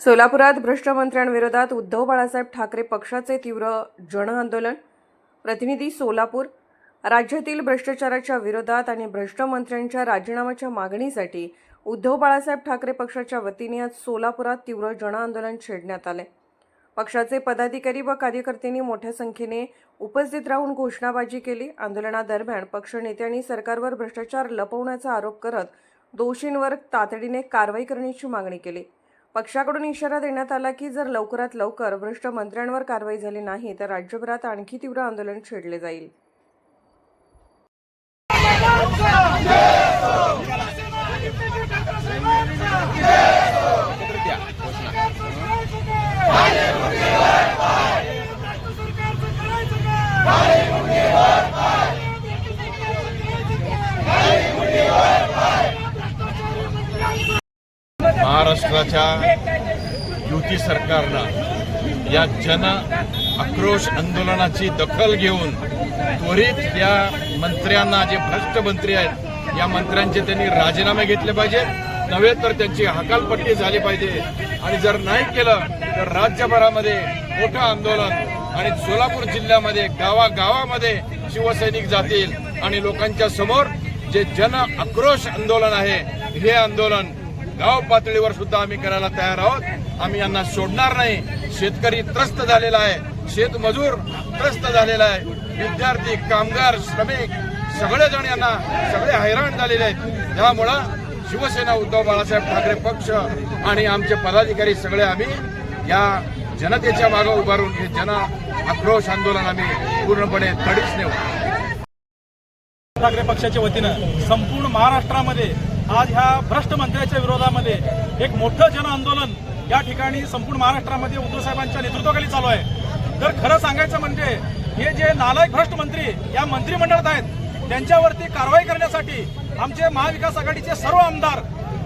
सोलापुरात भ्रष्ट मंत्र्यांविरोधात उद्धव बाळासाहेब ठाकरे पक्षाचे तीव्र जनआंदोलन. प्रतिनिधी सोलापूर राज्यातील भ्रष्टाचाराच्या विरोधात आणि भ्रष्ट मंत्र्यांच्या राजीनाम्याच्या मागणीसाठी उद्धव बाळासाहेब ठाकरे पक्षाच्या वतीने आज सोलापुरात तीव्र जनआंदोलन छेडण्यात आले. पक्षाचे पदाधिकारी व कार्यकर्त्यांनी मोठ्या संख्येने उपस्थित राहून घोषणाबाजी केली. आंदोलनादरम्यान पक्षनेत्यांनी सरकारवर भ्रष्टाचार लपवण्याचा आरोप करत दोषींवर तातडीने कारवाई करण्याची मागणी केली. पक्षाकडून इशारा देण्यात आला की जर लवकरात लवकर भ्रष्ट मंत्र्यांवर कारवाई झाली नाही तर राज्यभरात आणखी तीव्र आंदोलन छेडले जाईल. महाराष्ट्राच्या युती सरकारनं या जन आक्रोश आंदोलनाची दखल घेऊन त्वरित या मंत्र्यांना जे भ्रष्ट मंत्री आहेत या मंत्र्यांचे त्यांनी राजीनामे घेतले पाहिजे. नव्हे तर त्यांची हकालपट्टी झाली पाहिजे. आणि जर नाही केलं तर राज्यभरामध्ये मोठं आंदोलन आणि सोलापूर जिल्ह्यामध्ये गावागावामध्ये शिवसैनिक जातील आणि लोकांच्या समोर जे जन आक्रोश आंदोलन आहे हे आंदोलन गाव पातळीवर सुद्धा आम्ही करायला तयार आहोत. आम्ही यांना सोडणार नाही. शेतकरी त्रस्त झालेला आहे. शेतमजूर त्रस्त झालेला आहे. विद्यार्थी कामगार श्रमिक सगळेजण यांना सगळे हैराण झालेले आहेत. त्यामुळं शिवसेना उद्धव बाळासाहेब ठाकरे पक्ष आणि आमचे पदाधिकारी सगळे आम्ही या जनतेच्या मागे उभारून हे जन आक्रोश आंदोलन आम्ही पूर्णपणे तडीच नेऊ. ठाकरे पक्षाच्या वतीनं संपूर्ण महाराष्ट्रामध्ये आज ह्या भ्रष्ट मंत्र्याच्या विरोधामध्ये एक मोठं जन आंदोलन या ठिकाणी संपूर्ण महाराष्ट्रामध्ये उद्धव साहेबांच्या नेतृत्वाखाली चालू आहे. तर खरं सांगायचं म्हणजे हे जे नालायक भ्रष्ट मंत्री या मंत्रिमंडळात आहेत त्यांच्यावरती कारवाई करण्यासाठी आमचे महाविकास आघाडीचे सर्व आमदार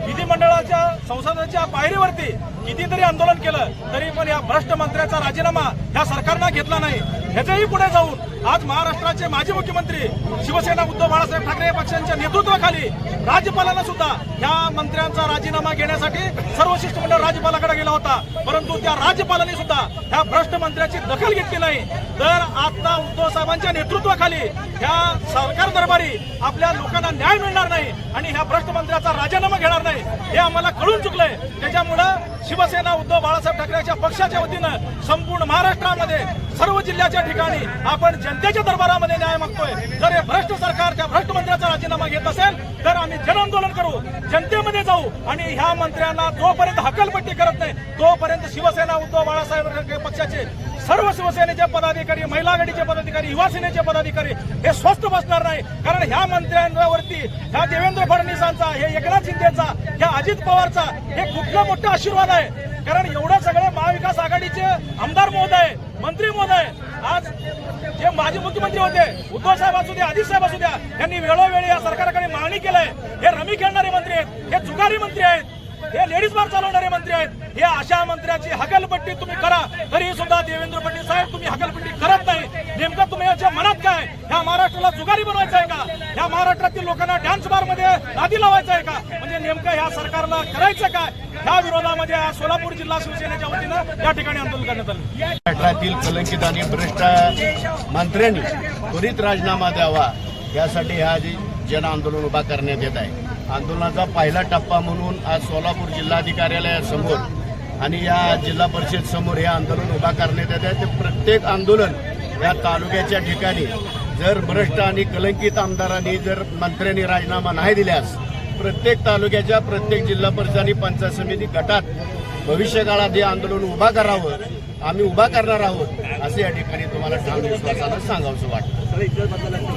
विधिमंडळाच्या संसदेच्या पायरीवरती कितीतरी आंदोलन केलं तरी पण या भ्रष्ट मंत्र्याचा राजीनामा ह्या सरकारनं घेतला नाही. ह्याच्याही पुढे जाऊन आज महाराष्ट्राचे माजी मुख्यमंत्री शिवसेना उद्धव बाळासाहेब ठाकरे पक्षांच्या नेतृत्वाखाली राज्यपालांना सुद्धा ह्या मंत्र्यांचा राजीनामा घेण्यासाठी सर्व शिष्टमंडळ राज्यपालाकडे गेला होता. परंतु त्या राज्यपालांनी सुद्धा ह्या भ्रष्ट मंत्र्याची दखल घेतली नाही. तर आता उद्धव साहेबांच्या नेतृत्वाखाली ह्या सरकार दरबारी आपल्या लोकांना न्याय मिळणार नाही आणि ह्या भ्रष्ट मंत्र्याचा राजीनामा घेणार नाही हे आम्हाला कळून चुकलंय. त्याच्यामुळं शिवसेना उद्धव बाळासाहेब ठाकरेच्या पक्षाच्या वतीनं संपूर्ण महाराष्ट्रामध्ये सर्व जिल्ह्याच्या ठिकाणी आपण जनतेच्या दरबारामध्ये न्याय मागतोय. जर हे भ्रष्ट सरकार त्या भ्रष्ट मंत्र्याचा राजीनामा घेत असेल तर आम्ही जनआंदोलन करू जनतेमध्ये जाऊ आणि ह्या मंत्र्यांना जोपर्यंत हकलपट्टी करत नाही. तोपर्यंत शिवसेना उद्धव बाळासाहेब ठाकरे पक्षाचे सर्व शिवसेनेचे पदाधिकारी महिला आघाडीचे पदाधिकारी युवा सेनेचे पदाधिकारी हे स्वस्थ बसणार नाही. कारण ह्या मंत्र्यांवरती ह्या देवेंद्र फडणवीसांचा हे एकनाथ शिंदेचा ह्या अजित पवारचा हे कुठला मोठा आशीर्वाद आहे? कारण एवढं सगळे महाविकास आघाडीचे आमदार महोदय मंत्री महोदय आज जे माजी मुख्यमंत्री होते उद्धव साहेब असू द्या अजित साहेब असू द्या यांनी वेळोवेळी या केलंय. हे रमी खेळणारे मंत्री आहेत. हे जुगारी मंत्री आहेत. हे लेडीज बार चालवणारे मंत्री आहेत. हे अशा मंत्र्याची हकलपट्टी तुम्ही करा. तरी सुद्धा देवेंद्र फडणवीस साहेब तुम्ही हकलपट्टी करत नाही. नेमकं तुम्ही याच्या मनात काय? ह्या महाराष्ट्राला जुगारी बनवायचं आहे का? ह्या महाराष्ट्रातील लोकांना डान्स बारमध्ये नादी लावायचं आहे का? म्हणजे नेमकं ह्या सरकारला करायचं काय? ह्या विरोधामध्ये सोलापूर जिल्हा शिवसेनेच्या वतीनं या ठिकाणी आंदोलन करण्यात आलं. महाराष्ट्रातील कलंकित आणि भ्रष्ट मंत्र्यांनी त्वरित राजीनामा द्यावा. यासाठी हा जी जन आंदोलन उभा करण्यात येत आहे. आंदोलनाचा पहिला टप्पा म्हणून आज सोलापूर जिल्हाधिकार्यालयासमोर आणि या जिल्हा परिषद समोर हे आंदोलन उभा करण्यात येत आहे. ते प्रत्येक आंदोलन या तालुक्याच्या ठिकाणी जर भ्रष्ट आणि कलंकित आमदारांनी जर मंत्र्यांनी राजीनामा नाही दिल्यास प्रत्येक तालुक्याच्या प्रत्येक जिल्हा परिषद आणि पंचायत समिती गटात भविष्यकाळात हे आंदोलन उभा करावं आम्ही उभा करणार आहोत असं या ठिकाणी तुम्हाला ठाम विश्वासानं सांगावंसं वाटतं.